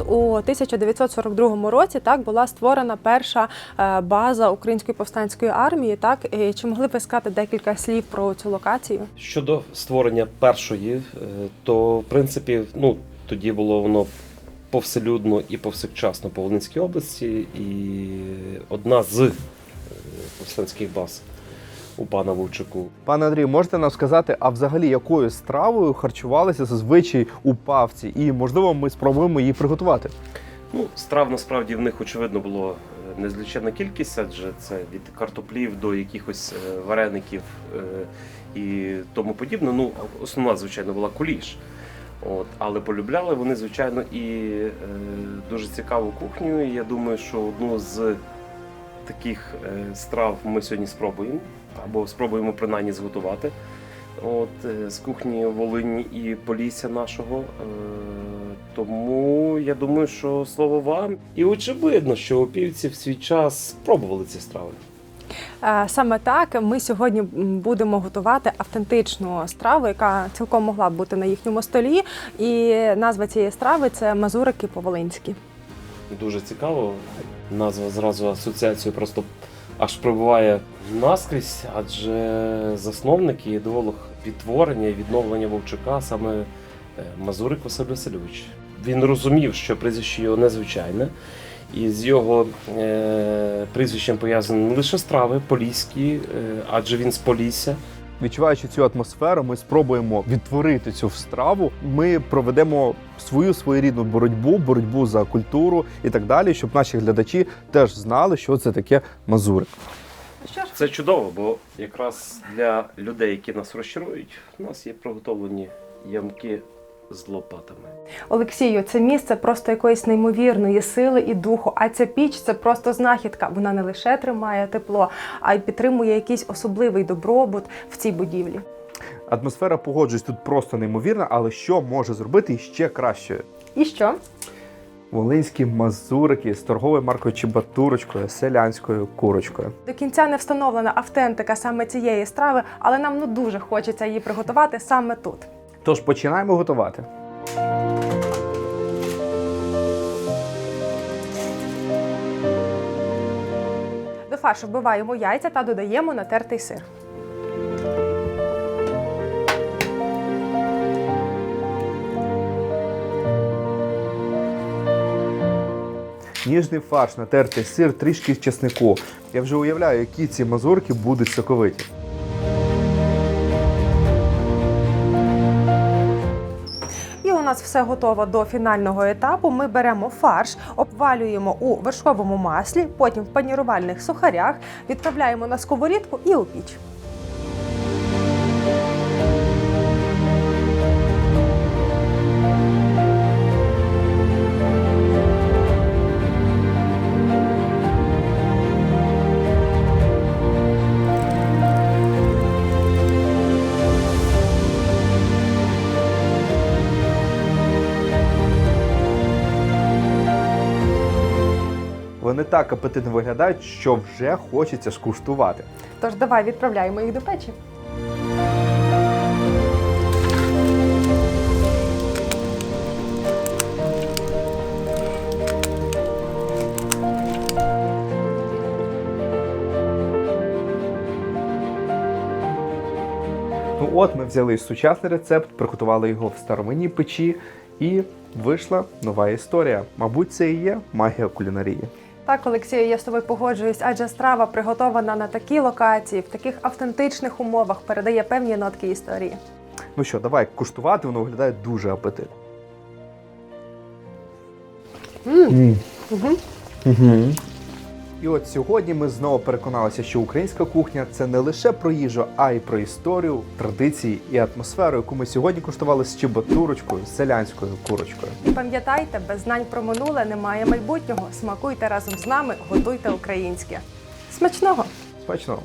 тут у 1942 році так була створена перша е, база української повстанської армії. Так чи могли б ви сказати декілька слів про цю локацію? Щодо створення першої, е, то в принципі, ну тоді було воно повселюдно і повсякчасно по Волинській області, і одна з е, повстанських баз у пана Вовчаку. Пане Андрію, можете нам сказати, а взагалі якою стравою харчувалися зазвичай у павці? І можливо, ми спробуємо її приготувати. Ну, страв насправді в них очевидно було е, незліченна кількість, адже це від картоплів до якихось е, вареників е, і тому подібне. Ну, основна, звичайно, була куліш. От, але полюбляли вони, звичайно, і е, дуже цікаву кухню. Я думаю, що одну з таких е, страв ми сьогодні спробуємо, або спробуємо принаймні зготувати. От, е, з кухні Волині і Полісся нашого. Е, тому я думаю, що слово вам. І очевидно, що опівці в свій час спробували ці страви. Саме так ми сьогодні будемо готувати автентичну страву, яка цілком могла б бути на їхньому столі. І назва цієї страви це мазурики по-волинськи. Дуже цікаво. Назва зразу асоціацію просто аж пробуває наскрізь, адже засновник і ідеолог відтворення і відновлення Вовчака саме е, Мазурик Василь Васильович. Він розумів, що прізвище його незвичайне, і з його е, прізвищем пов'язані не лише страви поліські, е, адже він з Полісся. Відчуваючи цю атмосферу, ми спробуємо відтворити цю страву. Ми проведемо свою своєрідну боротьбу, боротьбу за культуру і так далі, щоб наші глядачі теж знали, що це таке мазурик. Це чудово, бо якраз для людей, які нас розчарують, у нас є приготовлені ямки з лопатами. Олексію, це місце просто якоїсь неймовірної сили і духу. А ця піч це просто знахідка. Вона не лише тримає тепло, а й підтримує якийсь особливий добробут в цій будівлі. Атмосфера, погоджуюсь, тут просто неймовірна, але що може зробити ще кращою? І що? Волинські мазурики з торговою маркою Чебатурочкою, селянською курочкою. До кінця не встановлена автентика саме цієї страви, але нам ну дуже хочеться її приготувати саме тут. Тож починаємо готувати. До фаршу вбиваємо яйця та додаємо натертий сир. Ніжний фарш, натертий сир, трішки чеснику. Я вже уявляю, які ці мазурки будуть соковиті. Нас все готово до фінального етапу. Ми беремо фарш, обвалюємо у вершковому маслі, потім в панірувальних сухарях, відправляємо на сковорідку і у піч. Вони так апетитно виглядають, що вже хочеться скуштувати. Тож давай відправляємо їх до печі. Ну от ми взяли сучасний рецепт, приготували його в старовинній печі, і вийшла нова історія. Мабуть, це і є магія кулінарії. Так, Олексію, я з тобою погоджуюсь, адже страва приготована на такій локації, в таких автентичних умовах, передає певні нотки історії. Ну що, давай куштувати, воно виглядає дуже апетитно. Угу. І от сьогодні ми знову переконалися, що українська кухня це не лише про їжу, а й про історію, традиції і атмосферу, яку ми сьогодні куштували з чебатурочкою, селянською курочкою. Пам'ятайте, без знань про минуле немає майбутнього. Смакуйте разом з нами, готуйте українське. Смачного! Смачного!